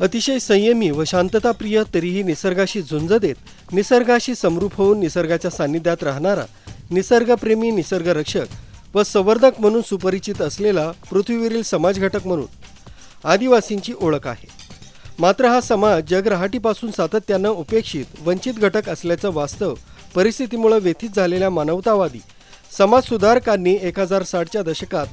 अतिशय संयमी व शांतताप्रिय तरीही निसर्गाशी झुंज देत निसर्गाशी समरूप होऊन निसर्गाच्या सान्निध्यात राहणारा निसर्गप्रेमी निसर्गरक्षक व संवर्धक म्हणून सुपरिचित असलेला पृथ्वीवरील समाजघटक म्हणून आदिवासींची ओळख आहे. मात्र हा समाज जगरहाटीपासून सातत्यानं उपेक्षित वंचित घटक असल्याचं वास्तव परिस्थितीमुळे व्यथित झालेल्या मानवतावादी समाजसुधारकांनी एक हजार साठच्या दशकात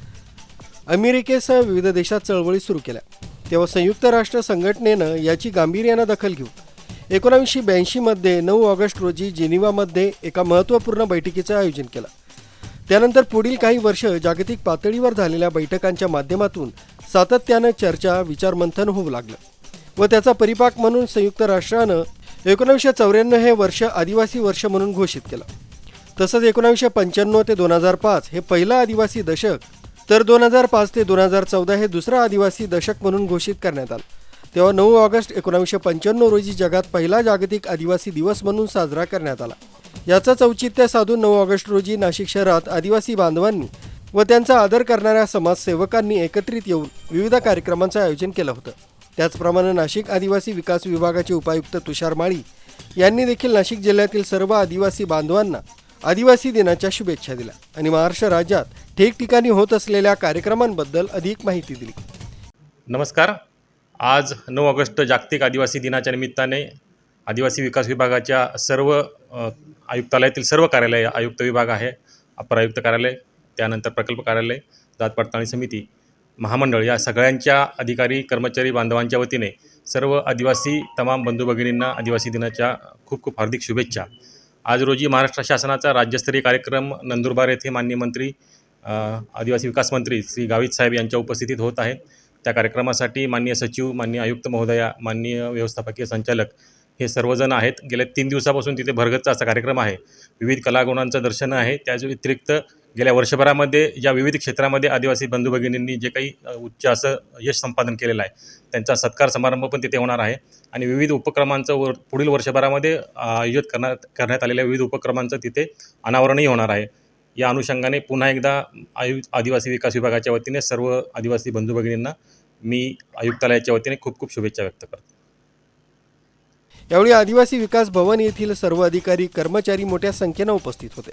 अमेरिकेसह विविध देशात चळवळी सुरू केल्या. तेव्हा संयुक्त राष्ट्र संघटनेनं याची गांभीर्यानं दखल घेऊन एकोणावीसशे ब्याऐंशीमध्ये नऊ ऑगस्ट रोजी जिनिवामध्ये एका महत्त्वपूर्ण बैठकीचं आयोजन केलं. त्यानंतर पुढील काही वर्ष जागतिक पातळीवर झालेल्या बैठकांच्या माध्यमातून सातत्यानं चर्चा विचारमंथन होऊ लागलं व त्याचा परिपाक म्हणून संयुक्त राष्ट्रानं एकोणावीसशे चौऱ्याण्णव हे वर्ष आदिवासी वर्ष म्हणून घोषित केलं. तसंच एकोणावीसशे पंच्याण्णव ते दोन हजार पाच हे पहिलं आदिवासी दशक तर दोन हजार पाच ते दोन हजार चौदा हे दुसरं आदिवासी दशक म्हणून घोषित करण्यात आलं. तेव्हा नऊ ऑगस्ट एकोणावीसशे पंच्याण्णव रोजी जगात पहिला जागतिक आदिवासी दिवस म्हणून साजरा करण्यात आला. याचंच औचित्य साधून नऊ ऑगस्ट रोजी नाशिक शहरात आदिवासी बांधवांनी व त्यांचा आदर करणाऱ्या समाजसेवकांनी एकत्रित येऊन विविध कार्यक्रमांचं आयोजन केलं होतं. त्याचप्रमाणे नाशिक आदिवासी विकास विभागाचे उपायुक्त तुषार माळी यांनी देखील नाशिक जिल्ह्यातील सर्व आदिवासी बांधवांना आदिवासी दिनाच्या शुभेच्छा दिल्या आणि महाराष्ट्र राज्यात ठिकठिकाणी होत असलेल्या कार्यक्रमांबद्दल अधिक माहिती दिली. नमस्कार. आज नऊ ऑगस्ट जागतिक आदिवासी दिनाच्या निमित्ताने आदिवासी विकास विभागाच्या सर्व आयुक्तालयातील सर्व कार्यालय आयुक्त विभाग आहे अपर आयुक्त कार्यालय त्यानंतर प्रकल्प कार्यालय जात पडताळणी समिती महामंडळ या सगळ्यांच्या अधिकारी कर्मचारी बांधवांच्या वतीने सर्व आदिवासी तमाम बंधू भगिनींना आदिवासी दिनाच्या खूप खूप हार्दिक शुभेच्छा. आज रोजी महाराष्ट्र शासनाचा राज्यस्तरीय कार्यक्रम नंदुरबार येथे माननीय मंत्री आदिवासी विकास मंत्री श्री गावित साहेब यांच्या उपस्थितीत होत आहे. त्या कार्यक्रमासाठी माननीय सचिव माननीय आयुक्त महोदया माननीय व्यवस्थापकीय संचालक हे सर्वजण आहेत. गेल्या तीन दिवसापासून तिथे भरगतचा असा कार्यक्रम आहे. विविध कलागुणांचं दर्शन आहे. त्याच व्यतिरिक्त गेल्या वर्षभरामध्ये या विविध क्षेत्रामध्ये आदिवासी बंधू भगिनींनी जे काही उच्च असं यश संपादन केलेलं आहे त्यांचा सत्कार समारंभ पण तिथे होणार आहे. आणि विविध उपक्रमांचं वर पुढील वर्षभरामध्ये आयोजित करण्यात करण्यात आलेल्या विविध उपक्रमांचं तिथे अनावरणही होणार आहे. या अनुषंगाने पुन्हा एकदा आयु आदिवासी विकास विभागाच्या वतीने सर्व आदिवासी बंधू भगिनींना मी आयुक्तालयाच्या वतीने खूप खूप शुभेच्छा व्यक्त करतो. यावेळी आदिवासी विकास भवन येथील सर्व अधिकारी कर्मचारी मोठ्या संख्येनं उपस्थित होते.